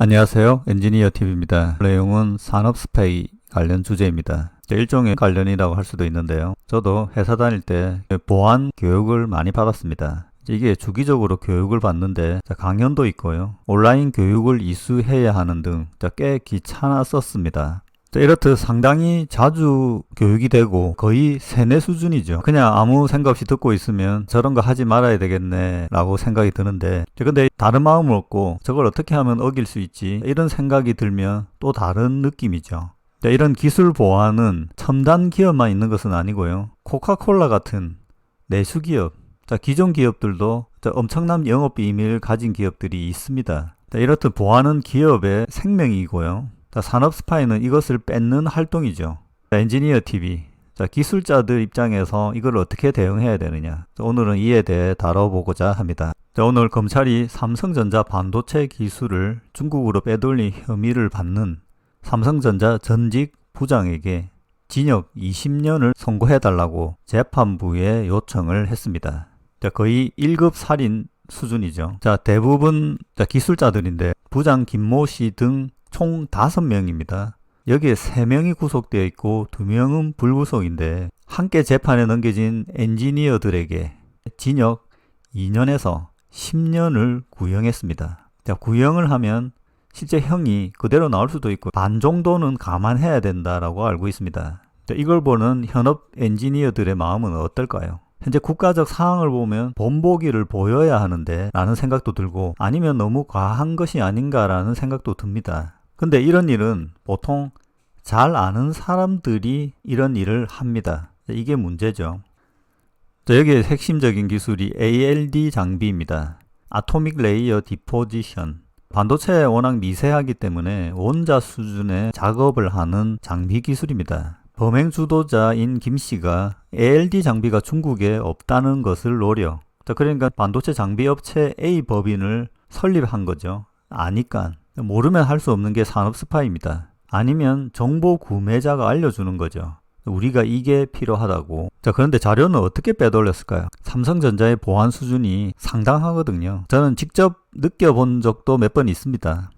안녕하세요. 엔지니어 TV입니다. 내용은 산업 스파이 관련 주제입니다. 일종의 관련이라고 할 수도 있는데요. 저도 회사 다닐 때 보안 교육을 많이 받았습니다. 이게 주기적으로 교육을 받는데 강연도 있고요. 온라인 교육을 이수해야 하는 등 꽤 귀찮았었습니다. 자, 이렇듯 상당히 자주 교육이 되고 거의 세뇌 수준이죠. 그냥 아무 생각 없이 듣고 있으면 저런 거 하지 말아야 되겠네 라고 생각이 드는데 근데 다른 마음을 얻고 저걸 어떻게 하면 어길 수 있지 이런 생각이 들면 또 다른 느낌이죠. 자, 이런 기술 보안은 첨단 기업만 있는 것은 아니고요. 코카콜라 같은 내수 기업, 자, 기존 기업들도 자, 엄청난 영업 비밀을 가진 기업들이 있습니다. 자, 이렇듯 보안은 기업의 생명이고요. 자, 산업 스파이는 이것을 뺏는 활동이죠. 자, 엔지니어 TV. 자, 기술자들 입장에서 이걸 어떻게 대응해야 되느냐. 자, 오늘은 이에 대해 다뤄보고자 합니다. 자, 오늘 검찰이 삼성전자 반도체 기술을 중국으로 빼돌린 혐의를 받는 삼성전자 전직 부장에게 징역 20년을 선고해달라고 재판부에 요청을 했습니다. 자, 거의 1급 살인 수준이죠. 자, 대부분 자, 기술자들인데 부장 김모 씨 등 총 5명입니다. 여기에 3명이 구속되어 있고 2명은 불구속인데 함께 재판에 넘겨진 엔지니어들에게 징역 2년에서 10년을 구형했습니다. 자, 구형을 하면 실제 형이 그대로 나올 수도 있고 반 정도는 감안해야 된다라고 알고 있습니다. 자, 이걸 보는 현업 엔지니어들의 마음은 어떨까요? 현재 국가적 상황을 보면 본보기를 보여야 하는데 라는 생각도 들고 아니면 너무 과한 것이 아닌가라는 생각도 듭니다. 근데 이런 일은 보통 잘 아는 사람들이 이런 일을 합니다. 이게 문제죠. 여기에 핵심적인 기술이 ALD 장비입니다. 아토믹 레이어 디포지션. 반도체에 워낙 미세하기 때문에 원자 수준의 작업을 하는 장비 기술입니다. 범행 주도자인 김 씨가 ALD 장비가 중국에 없다는 것을 노려. 그러니까 반도체 장비 업체 A 법인을 설립한 거죠. 아니까 모르면 할 수 없는 게 산업 스파입니다. 아니면 정보 구매자가 알려주는 거죠. 우리가 이게 필요하다고. 자, 그런데 자료는 어떻게 빼돌렸을까요? 삼성전자의 보안 수준이 상당하거든요. 저는 직접 느껴본 적도 몇 번 있습니다.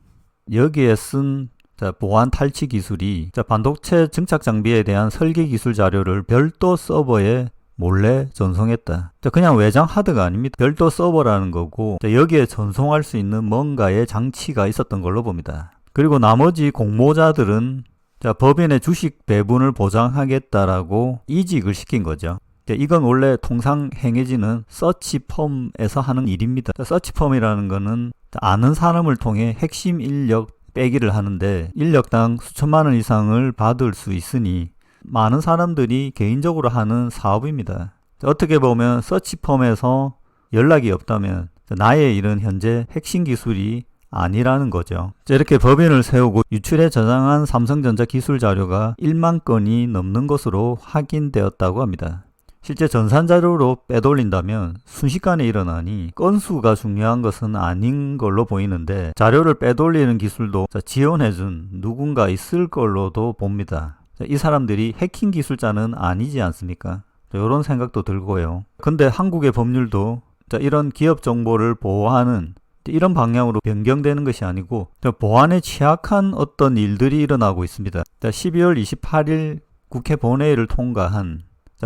여기에 쓴 자, 보안 탈취 기술이 자, 반도체 증착 장비에 대한 설계 기술 자료를 별도 서버에 몰래 전송했다. 그냥 외장 하드가 아닙니다. 별도 서버라는 거고 여기에 전송할 수 있는 뭔가의 장치가 있었던 걸로 봅니다. 그리고 나머지 공모자들은 자, 법인의 주식 배분을 보장하겠다라고 이직을 시킨 거죠. 이건 원래 통상 행해지는 서치펌에서 하는 일입니다. 서치펌이라는 거는 아는 사람을 통해 핵심 인력 빼기를 하는데 인력당 수천만 원 이상을 받을 수 있으니 많은 사람들이 개인적으로 하는 사업입니다. 어떻게 보면 서치펌에서 연락이 없다면 나의 일은 현재 핵심 기술이 아니라는 거죠. 이렇게 법인을 세우고 유출에 저장한 삼성전자 기술 자료가 1만 건이 넘는 것으로 확인되었다고 합니다. 실제 전산 자료로 빼돌린다면 순식간에 일어나니 건수가 중요한 것은 아닌 걸로 보이는데 자료를 빼돌리는 기술도 지원해준 누군가 있을 걸로도 봅니다. 이 사람들이 해킹 기술자는 아니지 않습니까? 이런 생각도 들고요. 근데 한국의 법률도 이런 기업 정보를 보호하는 이런 방향으로 변경되는 것이 아니고 보안에 취약한 어떤 일들이 일어나고 있습니다. 12월 28일 국회 본회의를 통과한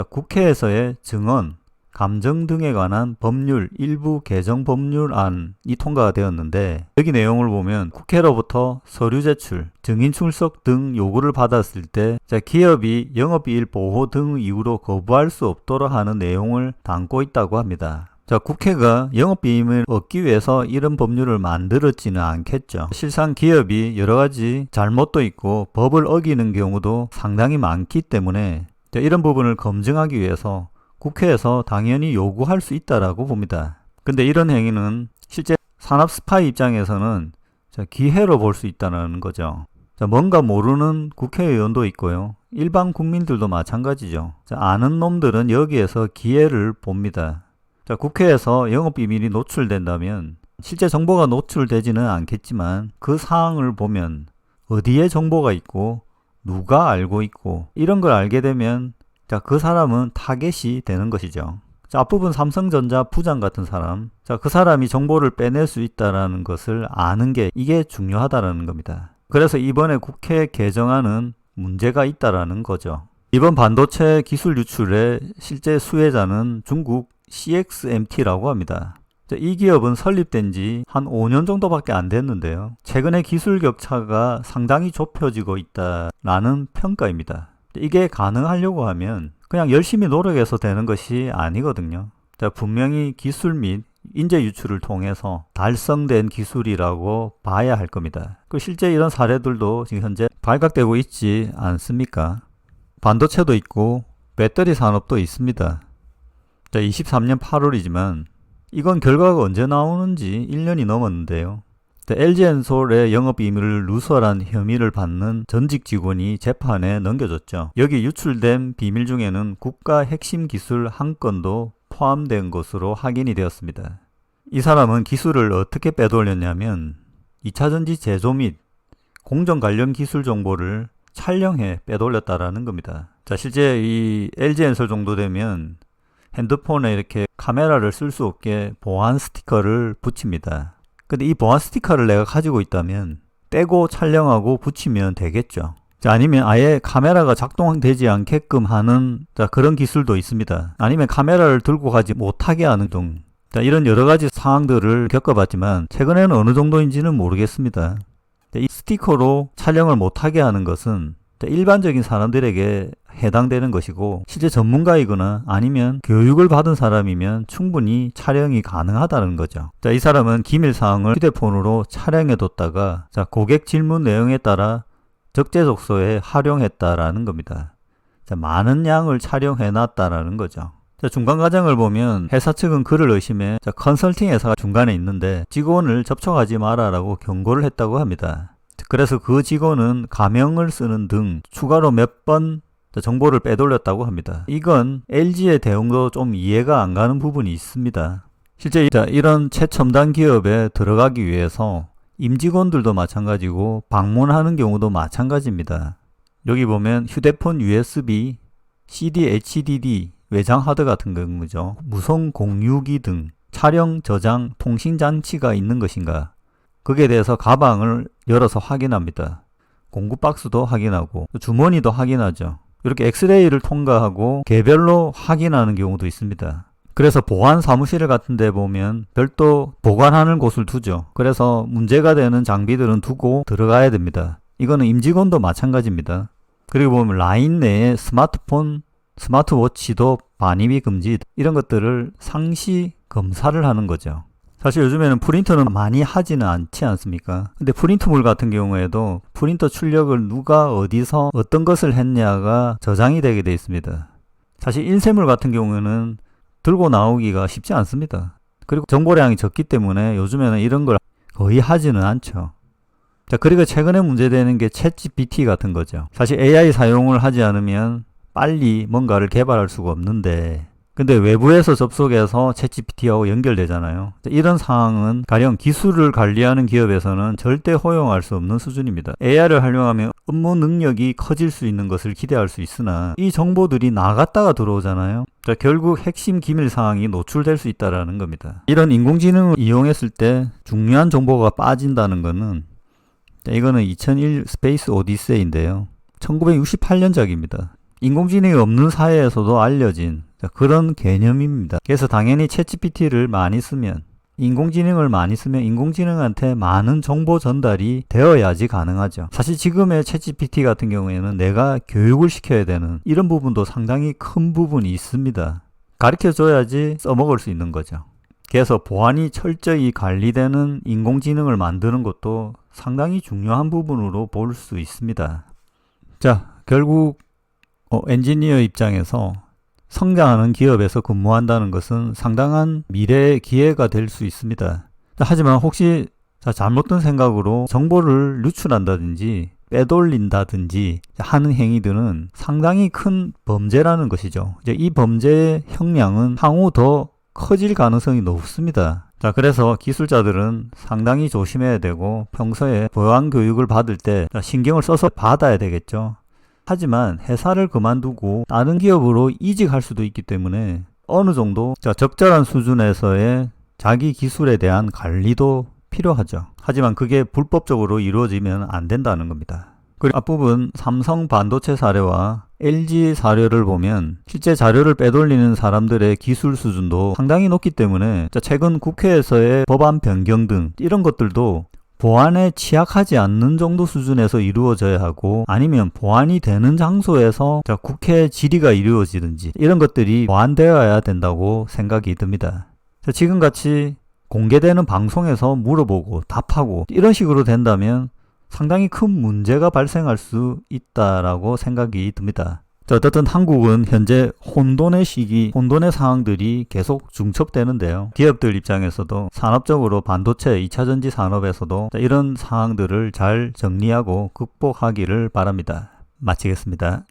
국회에서의 증언, 감정 등에 관한 법률 일부 개정 법률안이 통과가 되었는데 여기 내용을 보면 국회로부터 서류 제출, 증인 출석 등 요구를 받았을 때 기업이 영업이익 보호 등 이유로 거부할 수 없도록 하는 내용을 담고 있다고 합니다. 자, 국회가 영업비밀을 얻기 위해서 이런 법률을 만들었지는 않겠죠. 실상 기업이 여러 가지 잘못도 있고 법을 어기는 경우도 상당히 많기 때문에 이런 부분을 검증하기 위해서 국회에서 당연히 요구할 수 있다라고 봅니다. 근데 이런 행위는 실제 산업 스파이 입장에서는 기회로 볼 수 있다는 거죠. 뭔가 모르는 국회의원도 있고요. 일반 국민들도 마찬가지죠. 아는 놈들은 여기에서 기회를 봅니다. 국회에서 영업비밀이 노출된다면 실제 정보가 노출되지는 않겠지만 그 사항을 보면 어디에 정보가 있고 누가 알고 있고 이런 걸 알게 되면 자, 그 사람은 타겟이 되는 것이죠. 자, 앞부분 삼성전자 부장 같은 사람. 자, 그 사람이 정보를 빼낼 수 있다라는 것을 아는 게 이게 중요하다라는 겁니다. 그래서 이번에 국회 개정안은 문제가 있다라는 거죠. 이번 반도체 기술 유출의 실제 수혜자는 중국 CXMT라고 합니다. 자, 이 기업은 설립된 지 한 5년 정도밖에 안 됐는데요. 최근에 기술 격차가 상당히 좁혀지고 있다라는 평가입니다. 이게 가능하려고 하면 그냥 열심히 노력해서 되는 것이 아니거든요. 자, 분명히 기술 및 인재 유출을 통해서 달성된 기술이라고 봐야 할 겁니다. 그 실제 이런 사례들도 지금 현재 발각되고 있지 않습니까? 반도체도 있고 배터리 산업도 있습니다. 자, 23년 8월이지만 이건 결과가 언제 나오는지 1년이 넘었는데요. LG엔솔의 영업 비밀을 누설한 혐의를 받는 전직 직원이 재판에 넘겨졌죠. 여기 유출된 비밀 중에는 국가 핵심 기술 한 건도 포함된 것으로 확인이 되었습니다. 이 사람은 기술을 어떻게 빼돌렸냐면 2차전지 제조 및 공정 관련 기술 정보를 촬영해 빼돌렸다라는 겁니다. 자, 실제 이 LG엔솔 정도 되면 핸드폰에 이렇게 카메라를 쓸 수 없게 보안 스티커를 붙입니다. 근데 이 보안 스티커를 내가 가지고 있다면 떼고 촬영하고 붙이면 되겠죠. 자, 아니면 아예 카메라가 작동되지 않게끔 하는 자, 그런 기술도 있습니다. 아니면 카메라를 들고 가지 못하게 하는 등 자, 이런 여러 가지 상황들을 겪어봤지만 최근에는 어느 정도인지는 모르겠습니다. 자, 이 스티커로 촬영을 못하게 하는 것은 자, 일반적인 사람들에게 해당되는 것이고 실제 전문가이거나 아니면 교육을 받은 사람이면 충분히 촬영이 가능하다는 거죠. 자, 이 사람은 기밀 사항을 휴대폰으로 촬영해 뒀다가 자, 고객 질문 내용에 따라 적재적소에 활용했다라는 겁니다. 자, 많은 양을 촬영해 놨다라는 거죠. 자, 중간 과정을 보면 회사 측은 그를 의심해 자, 컨설팅 회사가 중간에 있는데 직원을 접촉하지 마라라고 경고를 했다고 합니다. 그래서 그 직원은 가명을 쓰는 등 추가로 몇번 정보를 빼돌렸다고 합니다. 이건 LG의 대응도 좀 이해가 안 가는 부분이 있습니다. 실제 이런 최첨단 기업에 들어가기 위해서 임직원들도 마찬가지고 방문하는 경우도 마찬가지입니다. 여기 보면 휴대폰 USB, CD, HDD, 외장 하드 같은 경우죠. 무선 공유기 등 촬영, 저장, 통신 장치가 있는 것인가? 거기에 대해서 가방을 열어서 확인합니다. 공구 박스도 확인하고 주머니도 확인하죠. 이렇게 엑스레이를 통과하고 개별로 확인하는 경우도 있습니다. 그래서 보안 사무실 같은 데 보면 별도 보관하는 곳을 두죠. 그래서 문제가 되는 장비들은 두고 들어가야 됩니다. 이거는 임직원도 마찬가지입니다. 그리고 보면 라인 내에 스마트폰, 스마트워치도 반입이 금지 이런 것들을 상시 검사를 하는 거죠. 사실 요즘에는 프린터는 많이 하지는 않지 않습니까? 근데 프린트물 같은 경우에도 프린터 출력을 누가 어디서 어떤 것을 했냐가 저장이 되게 되어 있습니다. 사실 인쇄물 같은 경우에는 들고 나오기가 쉽지 않습니다. 그리고 정보량이 적기 때문에 요즘에는 이런 걸 거의 하지는 않죠. 자, 그리고 최근에 문제되는 게 챗 GPT 같은 거죠. 사실 AI 사용을 하지 않으면 빨리 뭔가를 개발할 수가 없는데 근데 외부에서 접속해서 챗GPT하고 연결되잖아요. 이런 상황은 가령 기술을 관리하는 기업에서는 절대 허용할 수 없는 수준입니다. AI를 활용하면 업무 능력이 커질 수 있는 것을 기대할 수 있으나 이 정보들이 나갔다가 들어오잖아요. 자, 결국 핵심 기밀 사항이 노출될 수 있다라는 겁니다. 이런 인공지능을 이용했을 때 중요한 정보가 빠진다는 것은 이거는 2001 스페이스 오디세이인데요. 1968년작입니다. 인공지능이 없는 사회에서도 알려진 그런 개념입니다. 그래서 당연히 챗GPT를 많이 쓰면 인공지능을 많이 쓰면 인공지능한테 많은 정보 전달이 되어야지 가능하죠. 사실 지금의 챗GPT 같은 경우에는 내가 교육을 시켜야 되는 이런 부분도 상당히 큰 부분이 있습니다. 가르쳐 줘야지 써먹을 수 있는 거죠. 그래서 보안이 철저히 관리되는 인공지능을 만드는 것도 상당히 중요한 부분으로 볼 수 있습니다. 자, 결국 어, 엔지니어 입장에서 성장하는 기업에서 근무한다는 것은 상당한 미래의 기회가 될 수 있습니다. 하지만 혹시 잘못된 생각으로 정보를 유출한다든지 빼돌린다든지 하는 행위들은 상당히 큰 범죄라는 것이죠. 이제 이 범죄의 형량은 향후 더 커질 가능성이 높습니다. 자, 그래서 기술자들은 상당히 조심해야 되고 평소에 보안 교육을 받을 때 신경을 써서 받아야 되겠죠. 하지만 회사를 그만두고 다른 기업으로 이직할 수도 있기 때문에 어느 정도 자, 적절한 수준에서의 자기 기술에 대한 관리도 필요하죠. 하지만 그게 불법적으로 이루어지면 안 된다는 겁니다. 그리고 앞부분 삼성 반도체 사례와 LG 사례를 보면 실제 자료를 빼돌리는 사람들의 기술 수준도 상당히 높기 때문에 자, 최근 국회에서의 법안 변경 등 이런 것들도 보안에 취약하지 않는 정도 수준에서 이루어져야 하고 아니면 보안이 되는 장소에서 자, 국회 질의가 이루어지든지 이런 것들이 보완되어야 된다고 생각이 듭니다. 자, 지금 같이 공개되는 방송에서 물어보고 답하고 이런 식으로 된다면 상당히 큰 문제가 발생할 수 있다라고 생각이 듭니다. 자, 어쨌든 한국은 현재 혼돈의 시기, 혼돈의 상황들이 계속 중첩되는데요. 기업들 입장에서도 산업적으로 반도체, 2차전지 산업에서도 자, 이런 상황들을 잘 정리하고 극복하기를 바랍니다. 마치겠습니다.